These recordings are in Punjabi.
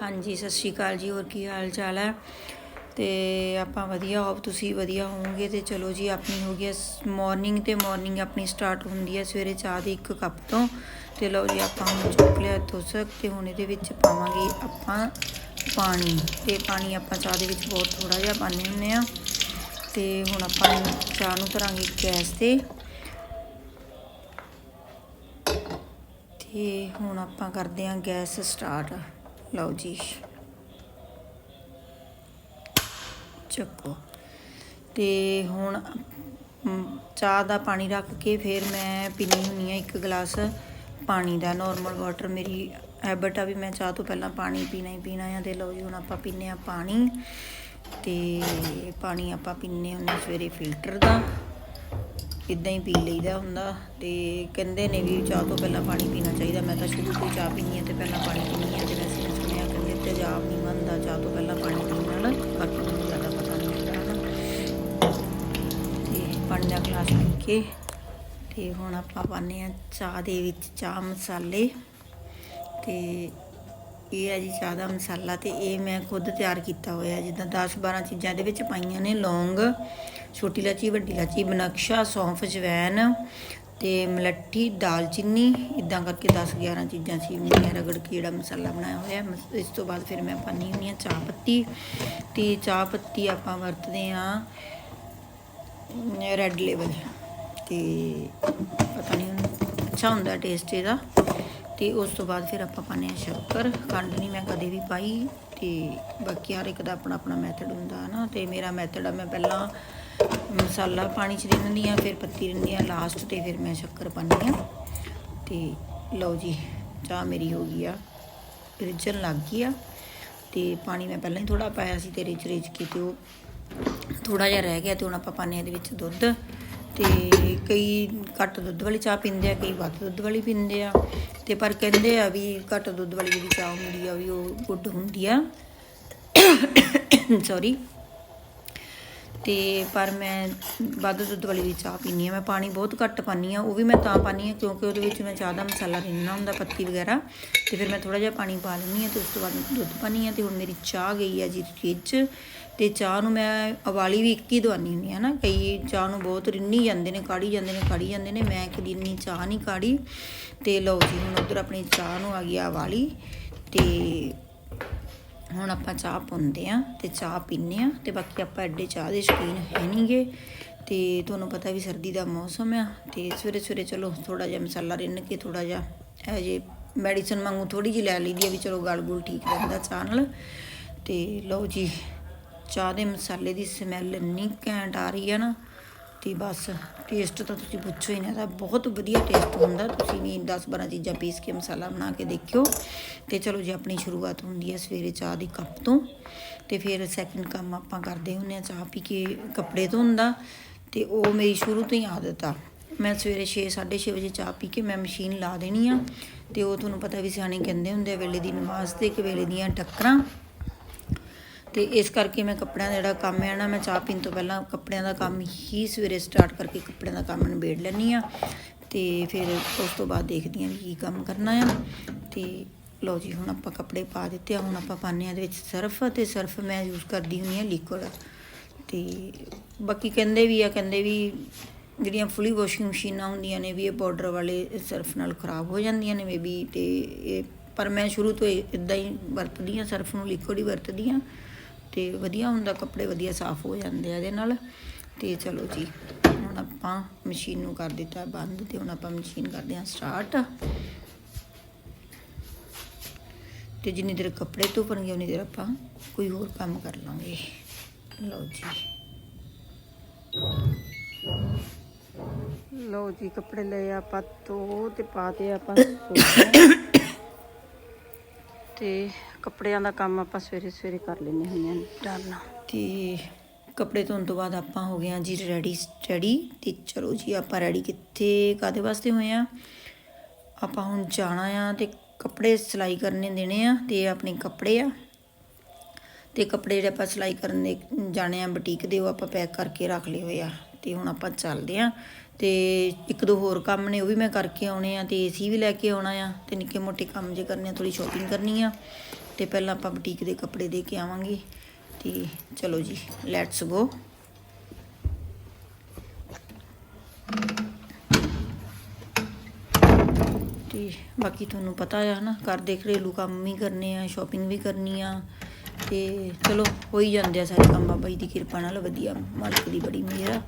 ਹਾਂਜੀ, ਸਤਿ ਸ਼੍ਰੀ ਅਕਾਲ ਜੀ, ਹੋਰ ਕੀ ਹਾਲ ਚਾਲ ਹੈ? ਤੇ ਆਪਾਂ ਵਧੀਆ ਹੋਪ ਤੁਸੀਂ ਵਧੀਆ ਹੋਵੋਗੇ ਤੇ ਚਲੋ ਜੀ, ਆਪਣੀ ਹੋ ਗਈ ਮਾਰਨਿੰਗ ਤੇ ਮਾਰਨਿੰਗ ਆਪਣੀ ਸਟਾਰਟ ਹੁੰਦੀ ਹੈ ਸਵੇਰੇ ਚਾਹ ਦੇ ਇੱਕ ਕੱਪ ਤੋਂ। ਤੇ ਲਓ ਜੀ, ਆਪਾਂ ਹੁਣ ਚੁੱਕ ਲਿਆ ਤੋਸਕ ਤੇ ਹੁਣ ਇਹਦੇ ਵਿੱਚ ਪਾਵਾਂਗੇ ਆਪਾਂ ਪਾਣੀ। ਤੇ ਪਾਣੀ ਆਪਾਂ ਚਾਹ ਦੇ ਵਿੱਚ ਬਹੁਤ ਥੋੜਾ ਜਿਹਾ ਪਾਉਂਦੇ ਹੁੰਦੇ ਆ ਤੇ ਹੁਣ ਆਪਾਂ ਚਾਹ ਨੂੰ ਧਰਾਂਗੇ ਗੈਸ ਤੇ। ਤੇ ਹੁਣ ਆਪਾਂ ਕਰਦੇ ਹਾਂ ਗੈਸ ਸਟਾਰਟ ਲਓ ਜੀ। ਚੱਕੋ। ਤੇ ਹੁਣ ਚਾਹ ਦਾ ਪਾਣੀ ਰੱਖ ਕੇ ਫਿਰ ਮੈਂ ਪੀਣੀ ਹੁੰਨੀ ਆ ਇੱਕ ਗਲਾਸ ਪਾਣੀ ਦਾ। ਨਾਰਮਲ ਵਾਟਰ ਮੇਰੀ ਹੈਬਿਟ ਆ ਵੀ ਮੈਂ ਚਾਹ ਤੋਂ ਪਹਿਲਾਂ ਪਾਣੀ ਪੀਣਾ ਹੀ ਪੀਣਾ ਆ ਤੇ ਲਓ ਜੀ, ਹੁਣ ਆਪਾਂ ਪੀਨੇ ਆ ਪਾਣੀ। ਤੇ ਪਾਣੀ ਆਪਾਂ ਪੀਨੇ ਹੁੰਨੇ ਸਵੇਰੇ ਫਿਲਟਰ ਦਾ। ਇਦਾਂ ਹੀ ਪੀ ਲਈਦਾ ਹੁੰਦਾ ਤੇ ਕਹਿੰਦੇ ਨੇ ਵੀ ਚਾਹ ਤੋਂ ਪਹਿਲਾਂ ਪਾਣੀ ਪੀਣਾ ਚਾਹੀਦਾ। ਮੈਂ ਤਾਂ ਸ਼ੁਰੂ ਤੋਂ ਹੀ ਚਾਹ ਪੀਣੀ ਹੈ ਤੇ ਪਹਿਲਾਂ ਪਾਣੀ ਪੀਣੀ ਹੈ ਤੇ ਵੈਸੇ ਮੈਂ ਸੁਣਿਆ ਕਹਿੰਦੇ ਤੇਜ਼ਾਬ ਚਾਹ ਤੋਂ ਪਹਿਲਾਂ ਪਾਣੀ ਪੀਣ ਨਾਲ ਬਾਕੀ ਮੈਨੂੰ ਜ਼ਿਆਦਾ ਪਤਾ ਨਹੀਂ ਹੈਗਾ। ਹਨਾ ਤੇ ਪਾਣੀ ਦਾ ਗਲਾਸ ਪੀ ਕੇ। ਤੇ ਹੁਣ ਆਪਾਂ ਪਾਉਂਦੇ ਆ ਚਾਹ ਦੇ ਵਿੱਚ ਚਾਹ ਮਸਾਲੇ। ਤੇ ਇਹ ਹੈ ਜੀ ਚਾਹ ਦਾ ਮਸਾਲਾ ਤੇ ਇਹ ਮੈਂ ਖੁਦ ਤਿਆਰ ਕੀਤਾ ਹੋਇਆ ਜਿੱਦਾਂ 10 12 ਚੀਜ਼ਾਂ ਦੇ ਵਿੱਚ ਪਾਈਆਂ ਨੇ ਲੌਂਗ, ਛੋਟੀ ਇਲਾਚੀ, ਵੱਡੀ ਇਲਾਚੀ, ਬਨਕਸ਼ਾ, ਸੌਂਫ ਜਵੈਨ ਤੇ ਮਲੱਠੀ ਦਾਲਚੀਨੀ ਇਦਾਂ ਕਰਕੇ 10 11 ਚੀਜ਼ਾਂ ਸੀ ਮੈਂ ਰਗੜ ਕੇ ਜਿਹੜਾ ਮਸਾਲਾ ਬਣਾਇਆ ਹੋਇਆ, ਮਸ- ਇਸ ਤੋਂ ਬਾਅਦ ਫਿਰ ਮੈਂ ਪਾਣੀ ਹੁੰਦੀ ਆ ਚਾਹ ਪੱਤੀ, ਤੇ ਚਾਹ ਪੱਤੀ ਆਪਾਂ ਵਰਤਦੇ ਆ ਰੈੱਡ ਲੇਵਲ ਤੇ ਪਤਾ ਨਹੀਂ ਹੁਣ ਅੱਛਾ ਹੁੰਦਾ ਟੇਸਟ ਇਹਦਾ, ਤੇ ਉਸ ਤੋਂ ਬਾਅਦ ਫਿਰ ਆਪਾਂ ਪਾਉਂਦੇ ਹਾਂ ਸ਼ੱਕਰ, ਖੰਡ ਨਹੀਂ ਮੈਂ ਕਦੇ ਵੀ ਪਾਈ, ਤੇ ਬਾਕੀ ਹਰ ਇੱਕ ਦਾ ਆਪਣਾ ਆਪਣਾ ਮੈਥਡ ਹੁੰਦਾ ਨਾ, ਤੇ ਮੇਰਾ ਮੈਥਡ ਆ, ਮੈਂ ਪਹਿਲਾਂ ਮਸਾਲਾ ਪਾਣੀ ਚ ਰਿੰਨ੍ਹਦੀ ਆ ਫਿਰ ਪੱਤੀ ਰਿੰਨ੍ਹਦੀ ਆ ਲਾਸਟ ਤੇ ਫਿਰ ਮੈਂ ਸ਼ੱਕਰ ਪਾਉਂਦੀ ਆ ਤੇ ਲਓ ਜੀ, ਚਾਹ ਮੇਰੀ ਹੋ ਗਈ ਆ, ਰਿੱਝਣ ਲੱਗ ਗਈ ਆ। ਤੇ ਪਾਣੀ ਮੈਂ ਪਹਿਲਾਂ ਹੀ ਥੋੜਾ ਪਾਇਆ ਸੀ ਤੇ ਰਿੱਝ ਰਿੱਝ ਕੇ ਤੇ ਉਹ ਥੋੜਾ ਜਿਹਾ ਰਹਿ ਗਿਆ ਤੇ ਹੁਣ ਆਪਾਂ ਪਾਣੇ ਇਹਦੇ ਵਿੱਚ ਦੁੱਧ। ਤੇ ਕਈ ਘੱਟ ਦੁੱਧ ਵਾਲੀ ਚਾਹ ਪੀਂਦੇ ਆ, ਕਈ ਵੱਧ ਦੁੱਧ ਵਾਲੀ ਪੀਂਦੇ ਆ। ਤੇ ਪਰ ਕਹਿੰਦੇ ਆ ਵੀ ਘੱਟ ਦੁੱਧ ਵਾਲੀ ਜਿਹੜੀ ਚਾਹ ਹੁੰਦੀ ਆ ਵੀ ਉਹ ਗੁੱਡ ਹੁੰਦੀ ਆ। ਸੌਰੀ ਤੇ ਪਰ ਮੈਂ ਵੱਧ ਦੁੱਧ ਵਾਲੀ ਵੀ ਚਾਹ ਪੀਨੀ ਆ ਮੈਂ ਪਾਣੀ ਬਹੁਤ ਘੱਟ ਪਾਨੀ ਆ ਉਹ ਵੀ ਮੈਂ ਤਾਂ ਪਾਨੀ ਆ ਕਿਉਂਕਿ ਉਹਦੇ ਵਿੱਚ ਮੈਂ ਚਾਹ ਦਾ ਮਸਾਲਾ ਰਿੰਨ੍ਹਣਾ ਹੁੰਦਾ, ਪੱਤੀ ਵਗੈਰਾ। ਤੇ ਫਿਰ ਮੈਂ ਥੋੜਾ ਜਿਹਾ ਪਾਣੀ ਪਾ ਲੈਂਦੀ ਆ ਤੇ ਉਸ ਤੋਂ ਬਾਅਦ ਦੁੱਧ ਪਾਨੀ ਆ ਤੇ ਹੁਣ ਮੇਰੀ ਚਾਹ ਗਈ ਆ ਜੀ ਰਿੱਝ ਤੇ ਚਾਹ ਨੂੰ ਮੈਂ ਉਬਾਲੀ ਵੀ ਇੱਕ ਹੀ ਦਵਾਨੀ ਹੁੰਦੀ ਆ ਨਾ, ਕਈ ਚਾਹ ਨੂੰ ਬਹੁਤ ਰਿੰਨੀ ਜਾਂਦੇ ਨੇ, ਕਾੜੀ ਜਾਂਦੇ ਨੇ, ਕਾੜੀ ਜਾਂਦੇ ਨੇ, ਮੈਂ ਕਦੀ ਇੰਨੀ ਚਾਹ ਨਹੀਂ ਕਾੜੀ। ਤੇ ਲਓ ਜੀ, ਹੁਣ ਉਧਰ ਆਪਣੀ ਚਾਹ ਨੂੰ ਆ ਗਈ ਆ ਉਬਾਲੀ। ਤੇ ਹੁਣ ਆਪਾਂ ਚਾਹ ਪਾਉਂਦੇ ਆ ਤੇ ਚਾਹ ਪੀਂਦੇ ਆ ਤੇ ਬਾਕੀ ਆਪਾਂ ਐਡੇ ਚਾਹ ਦੇ ਸ਼ੌਕੀਨ ਹੈ ਨਹੀਂਗੇ ਤੇ ਤੁਹਾਨੂੰ ਪਤਾ ਵੀ ਸਰਦੀ ਦਾ ਮੌਸਮ ਆ ਤੇ ਸਵੇਰੇ ਸਵੇਰੇ ਚਲੋ ਥੋੜਾ ਜਿਹਾ ਮਸਾਲਾ ਰਿੰਨ ਕੇ ਥੋੜਾ ਜਿਹਾ ਇਹ ਜੇ ਮੈਡੀਸਨ ਵਾਂਗੂ ਥੋੜੀ ਜਿਹੀ ਲੈ ਲਈਦੀ ਆ ਵੀ ਚਲੋ ਗਲ ਗੁਲ ਠੀਕ ਰਹਿੰਦਾ ਚਾਹ ਨਾਲ। ਤੇ ਲਓ ਜੀ, ਚਾਹ ਦੇ ਮਸਾਲੇ ਦੀ ਸਮੈਲ ਇੰਨੀ ਘੈਂਟ ਆ ਰਹੀ ਹੈ ਨਾ ਤੇ ਬਸ। ਟੇਸਟ ਤਾਂ ਤੁਸੀਂ ਪੁੱਛੋ ਹੀ ਨਾ ਇਹਦਾ ਬਹੁਤ ਵਧੀਆ ਟੇਸਟ ਹੁੰਦਾ। ਤੁਸੀਂ ਵੀ 10 12 ਚੀਜ਼ਾਂ ਪੀਸ ਕੇ ਮਸਾਲਾ ਬਣਾ ਕੇ ਦੇਖਿਓ। ਤੇ ਚਲੋ ਜੀ, ਆਪਣੀ ਸ਼ੁਰੂਆਤ ਹੁੰਦੀ ਹੈ ਸਵੇਰੇ ਚਾਹ ਦੀ ਕੱਪ ਤੋਂ। ਤੇ ਫਿਰ ਸੈਕਿੰਡ ਕੰਮ ਆਪਾਂ ਕਰਦੇ ਹੁੰਨੇ ਆ ਚਾਹ ਪੀ ਕੇ ਕੱਪੜੇ ਧੋਣ ਦਾ। ਤੇ ਉਹ ਮੇਰੀ ਸ਼ੁਰੂ ਤੋਂ ਹੀ ਆਦਤ ਆ। ਮੈਂ ਸਵੇਰੇ 6 6:30 ਵਜੇ ਚਾਹ ਪੀ ਕੇ ਮੈਂ ਮਸ਼ੀਨ ਲਾ ਦੇਣੀ ਆ। ਤੇ ਉਹ ਤੁਹਾਨੂੰ ਪਤਾ ਵੀ ਸਿਆਣੇ ਕਹਿੰਦੇ ਹੁੰਦੇ ਆ, ਵੇਲੇ ਦੀ ਨਮਾਜ਼ ਤੇ ਇੱਕ ਵੇਲੇ ਦੀਆਂ ਟੱਕਰਾਂ। ਤੇ ਇਸ ਕਰਕੇ ਮੈਂ ਕੱਪੜਿਆਂ ਦਾ ਜਿਹੜਾ ਕੰਮ ਹੈ ਨਾ, ਮੈਂ ਚਾਹ ਪੀਣ ਤੋਂ ਪਹਿਲਾਂ ਕੱਪੜਿਆਂ ਦਾ ਕੰਮ ਹੀ ਸਵੇਰੇ ਸਟਾਰਟ ਕਰਕੇ ਕੱਪੜਿਆਂ ਦਾ ਕੰਮ ਨਿਬੇੜ ਲੈਂਦੀ ਆ ਤੇ ਫਿਰ ਉਸ ਤੋਂ ਬਾਅਦ ਦੇਖਦੀ ਆ ਵੀ ਕੀ ਕੰਮ ਕਰਨਾ ਆ। ਤੇ ਲਓ ਜੀ, ਹੁਣ ਆਪਾਂ ਕੱਪੜੇ ਪਾ ਦਿੱਤੇ ਆ, ਹੁਣ ਆਪਾਂ ਪਾਉਂਦੇ ਆ ਇਹਦੇ ਵਿੱਚ ਸਰਫ ਤੇ ਸਰਫ ਮੈਂ ਯੂਜ਼ ਕਰਦੀ ਹੁੰਦੀ ਆ ਲਿਕੁਇਡ ਤੇ ਬਾਕੀ ਕਹਿੰਦੇ ਵੀ ਆ, ਕਹਿੰਦੇ ਵੀ ਜਿਹੜੀਆਂ ਫੁੱਲੀ ਵਾਸ਼ਿੰਗ ਮਸ਼ੀਨਾਂ ਹੁੰਦੀਆਂ ਨੇ ਵੀ ਇਹ ਪਾਊਡਰ ਵਾਲੇ ਸਰਫ ਨਾਲ ਖਰਾਬ ਹੋ ਜਾਂਦੀਆਂ ਨੇ ਮੇਬੀ ਤੇ ਇਹ, ਪਰ ਮੈਂ ਸ਼ੁਰੂ ਤੋਂ ਇਦਾਂ ਹੀ ਵਰਤਦੀ ਆ ਸਰਫ ਨੂੰ ਲਿਕੁਇਡ ਹੀ ਵਰਤਦੀ ਆ ਤੇ ਵਧੀਆ ਹੁੰਦਾ ਕੱਪੜੇ ਵਧੀਆ ਸਾਫ਼ ਹੋ ਜਾਂਦੇ ਆ ਇਹਦੇ ਨਾਲ। ਤੇ ਚਲੋ ਜੀ ਹੁਣ ਆਪਾਂ ਮਸ਼ੀਨ ਨੂੰ ਕਰ ਦਿੱਤਾ ਬੰਦ ਤੇ ਹੁਣ ਆਪਾਂ ਮਸ਼ੀਨ ਕਰਦੇ ਹਾਂ ਸਟਾਰਟ ਤੇ ਜਿੰਨੀ ਦੇਰ ਕੱਪੜੇ ਧੁੱਪਣਗੇ ਉਨੀ ਦੇਰ ਆਪਾਂ ਕੋਈ ਹੋਰ ਕੰਮ ਕਰ ਲਾਂਗੇ। ਲਓ ਜੀ। ਲਓ ਜੀ ਕੱਪੜੇ ਲਏ ਆਪਾਂ ਧੋ ਤੇ ਪਾਤੇ ਆਪਾਂ ਤੇ ਕੱਪੜਿਆਂ ਦਾ ਕੰਮ ਆਪਾਂ ਸਵੇਰੇ ਸਵੇਰੇ ਕਰ ਲੈਂਦੇ ਹੁੰਦੇ ਹਾਂ ਡਾਲਣਾ ਤੇ ਕੱਪੜੇ ਧੋਣ ਤੋਂ ਬਾਅਦ ਆਪਾਂ ਹੋ ਗਏ ਹਾਂ ਜੀ ਰੈਡੀ ਸਟੱਡੀ ਤੇ ਚਲੋ ਜੀ ਆਪਾਂ ਰੈਡੀ ਕਿੱਥੇ ਕਾਦੇ ਵਾਸਤੇ ਹੋਏ ਆ ਆਪਾਂ ਹੁਣ ਜਾਣਾ ਆ ਤੇ ਕੱਪੜੇ ਸਿਲਾਈ ਕਰਨੇ ਦੇਣੇ ਆ ਤੇ ਆਪਣੇ ਕੱਪੜੇ ਆ। ਤੇ ਕੱਪੜੇ ਜਿਹੜੇ ਆਪਾਂ ਸਿਲਾਈ ਕਰਨ ਦੇ ਜਾਣੇ ਆ ਬੁਟੀਕ ਦੇ, ਉਹ ਆਪਾਂ ਪੈਕ ਕਰਕੇ ਰੱਖ ਲਏ ਹੋਏ ਆ। ਤੇ ਹੁਣ ਆਪਾਂ ਚੱਲਦੇ ਆ। ਤੇ ਇੱਕ ਦੋ ਹੋਰ ਕੰਮ ਨੇ, ਉਹ ਵੀ ਮੈਂ ਕਰਕੇ ਆਉਣੇ ਆ ਤੇ ਏਸੀ ਵੀ ਲੈ ਕੇ ਆਉਣਾ ਆ ਤੇ ਨਿੱਕੇ ਮੋਟੇ ਕੰਮ ਜੇ ਕਰਨੇ ਆ ਥੋੜੀ ਸ਼ਾਪਿੰਗ ਕਰਨੀ ਆ। ਤੇ ਪਹਿਲਾਂ ਆਪਾਂ ਬੁਟੀਕ ਦੇ ਕੱਪੜੇ ਦੇ ਕੇ ਆਵਾਂਗੇ। ਤੇ ਚਲੋ ਜੀ ਲੈਟਸ ਗੋ ਤੇ ਬਾਕੀ ਤੁਹਾਨੂੰ ਪਤਾ ਆ ਨਾ, ਘਰ ਦੇ ਘਰੇਲੂ ਕੰਮ ਵੀ ਕਰਨੇ ਆ ਸ਼ਾਪਿੰਗ ਵੀ ਕਰਨੀ ਆ। ਤੇ ਚਲੋ, ਹੋ ਹੀ ਜਾਂਦੇ ਆ ਸਾਰੇ ਕੰਮ, ਬਾਬਾ ਜੀ ਦੀ ਕਿਰਪਾ ਨਾਲ ਵਧੀਆ, ਮਾਲਕ ਦੀ ਬੜੀ ਮਿਹਰ ਆ।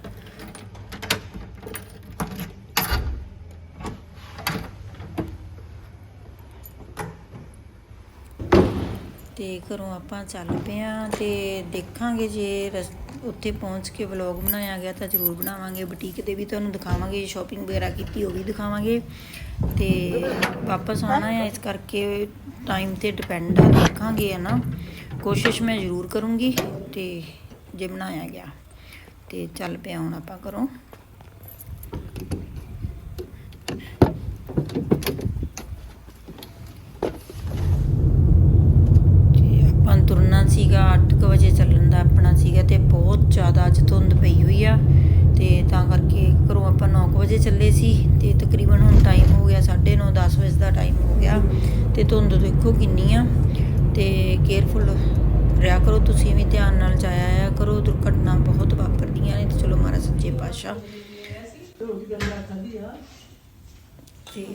ਤੇ ਘਰੋਂ ਆਪਾਂ ਚੱਲ ਪਏ ਆ ਤੇ ਦੇਖਾਂਗੇ ਜੇ ਰਸ- ਉੱਥੇ ਪਹੁੰਚ ਕੇ ਵਲੌਗ ਬਣਾਇਆ ਗਿਆ ਤਾਂ ਜ਼ਰੂਰ ਬਣਾਵਾਂਗੇ। ਬੁਟੀਕ 'ਤੇ ਵੀ ਤੁਹਾਨੂੰ ਦਿਖਾਵਾਂਗੇ ਸ਼ਾਪਿੰਗ ਵਗੈਰਾ ਕੀਤੀ ਉਹ ਵੀ ਦਿਖਾਵਾਂਗੇ। ਤੇ ਵਾਪਸ ਆਉਣਾ ਹੈ, ਇਸ ਕਰਕੇ ਟਾਈਮ ਤੇ ਡਿਪੈਂਡ ਆ, ਦੇਖਾਂਗੇ ਹੈ ਨਾ। ਕੋਸ਼ਿਸ਼ ਮੈਂ ਜ਼ਰੂਰ ਕਰੂੰਗੀ ਤੇ ਜੇ ਬਣਾਇਆ ਗਿਆ ਤੇ ਚੱਲ ਪਿਆ ਹੁਣ ਆਪਾਂ ਘਰੋਂ ਤੇ ਆਪਾਂ ਨੂੰ ਤੁਰਨਾ ਸੀਗਾ 8:00 ਵਜੇ ਚੱਲਣ ਦਾ ਆਪਣਾ ਸੀਗਾ ਤੇ ਬਹੁਤ ਜ਼ਿਆਦਾ ਅੱਜ ਧੁੰਦ ਪਈ ਹੋਈ ਆ ਤੇ ਤਾਂ ਕਰਕੇ ਘਰੋਂ ਆਪਾਂ 9 ਵਜੇ ਚੱਲੇ ਸੀ ਤੇ ਤਕਰੀਬਨ ਹੁਣ ਟਾਈਮ ਹੋ ਗਿਆ 9:30 10 ਵਜੇ ਦਾ ਟਾਈਮ ਹੋ ਗਿਆ ਤੇ ਧੁੰਦ ਦੇਖੋ ਕਿੰਨੀ ਆ ਤੇ ਕੇਅਰਫੁਲ ਰਿਹਾ ਕਰੋ, ਤੁਸੀਂ ਵੀ ਧਿਆਨ ਨਾਲ ਜਾਇਆ ਕਰੋ, ਦੁਰਘਟਨਾ ਬਹੁਤ ਵਾਪਰਦੀਆਂ ਨੇ ਤੇ ਚਲੋ ਮਾਰਾ ਸੱਚੇ ਪਾਤਸ਼ਾਹ। ਤੇ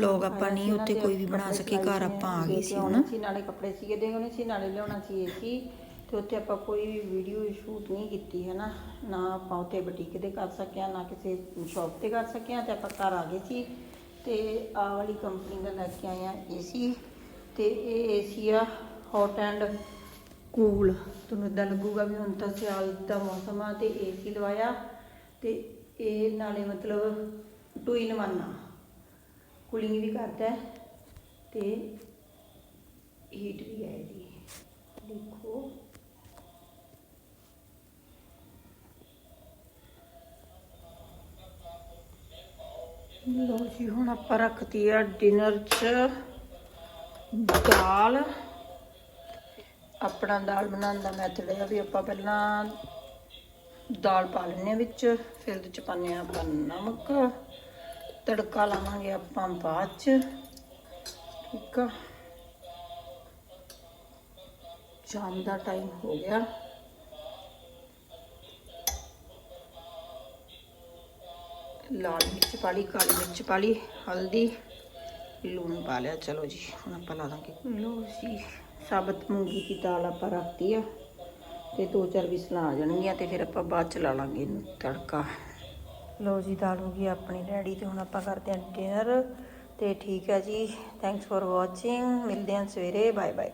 ਲੋਕ ਆਪਾਂ ਨਹੀਂ ਉੱਥੇ ਕੋਈ ਵੀ ਬਣਾ ਸਕੇ, ਘਰ ਆਪਾਂ ਆ ਗਏ ਸੀ ਹੁਣ। ਨਾਲੇ ਕੱਪੜੇ ਸੀਗੇ ਦੇਣੇ ਸੀ, ਨਾਲੇ ਲਿਆਉਣਾ ਸੀ ਏਸੀ। ਤੇ ਉੱਥੇ ਆਪਾਂ ਕੋਈ ਵੀ ਵੀਡੀਓ ਸ਼ੂਟ ਨਹੀਂ ਕੀਤੀ ਹੈ ਨਾ ਨਾ ਆਪਾਂ ਉੱਥੇ ਬੁਟੀਕ ਤੇ ਕਰ ਸਕਿਆ, ਨਾ ਕਿਸੇ ਸ਼ਾਪ ਤੇ ਕਰ ਸਕਿਆ ਤੇ ਆਪਾਂ ਘਰ ਆ ਗਏ ਸੀ। ਤੇ ਆ ਵਾਲੀ ਕੰਪਨੀ ਦਾ ਲੈ ਕੇ ਆਏ ਆ ਏਸੀ ਤੇ ਇਹ ਏਸੀ ਆ ਹੌਟ ਐਂਡ ਕੂਲ ਤੁਹਾਨੂੰ ਇਦਾਂ ਲੱਗੂਗਾ ਵੀ ਹੁਣ ਤਾਂ ਸਿਆਲ ਦਾ ਮੌਸਮ ਆ ਤੇ ਏਸੀ ਲਵਾਇਆ ਤੇ ਇਹ ਨਾਲੇ ਮਤਲਬ ਟੂ ਇਨ ਵਨ ਆ। ਕੂਲਿੰਗ ਵੀ ਕਰਦਾ ਹੈ ਤੇ ਹੀਟ ਵੀ ਹੈ ਇਹਦੀ। ਦੇਖੋ। ਲੋ ਜੀ, ਹੁਣ ਆਪਾਂ ਰੱਖਤੀ ਆ ਡਿਨਰ 'ਚ ਦਾਲ। ਆਪਣਾ ਦਾਲ ਬਣਾਉਣ ਦਾ ਮੈਥਡ ਹੈ ਵੀ ਆਪਾਂ ਪਹਿਲਾਂ ਦਾਲ ਪਾ ਲੈਂਦੇ ਹਾਂ ਵਿੱਚ, ਫਿਰ ਉਹਦੇ ਚ ਪਾਉਂਦੇ ਹਾਂ ਆਪਾਂ ਨਮਕ। ਤੜਕਾ ਲਾਵਾਂਗੇ ਆਪਾਂ ਬਾਅਦ ਚ, ਠੀਕ ਆ। ਸ਼ਾਮ ਦਾ ਟਾਈਮ ਹੋ ਗਿਆ। ਲਾਲ ਮਿਰਚ ਪਾ ਲਈ, ਕਾਲੀ ਮਿਰਚ ਪਾ ਲਈ, ਹਲਦੀ, ਲੂਣ ਪਾ ਲਿਆ। ਚਲੋ ਜੀ, ਹੁਣ ਆਪਾਂ ਲਾ ਦਾਂਗੇ। ਲੋ ਜੀ, ਸਾਬਤ ਮੂੰਗੀ ਦੀ ਦਾਲ ਆਪਾਂ ਰੱਖਤੀ ਆ, ਤੇ ਦੋ ਚਾਰ ਵਿਸਲਾਂ ਆ ਜਾਣਗੀਆਂ, ਤੇ ਫਿਰ ਆਪਾਂ ਬਾਅਦ ਚ ਲਾ ਲਾਂਗੇ ਇਹਨੂੰ ਤੜਕਾ। ਲੋ ਜੀ, ਦਾਲ ਹੋ ਗਈ ਆਪਣੀ ਰੈਡੀ ਤੇ ਹੁਣ ਆਪਾਂ ਕਰਦੇ ਹਾਂ ਡਿਨਰ ਤੇ ਠੀਕ ਹੈ ਜੀ ਥੈਂਕਸ ਫॉर ਵਾਚਿੰਗ ਮਿਲਦੇ ਹਾਂ ਸਵੇਰੇ ਬਾਏ ਬਾਏ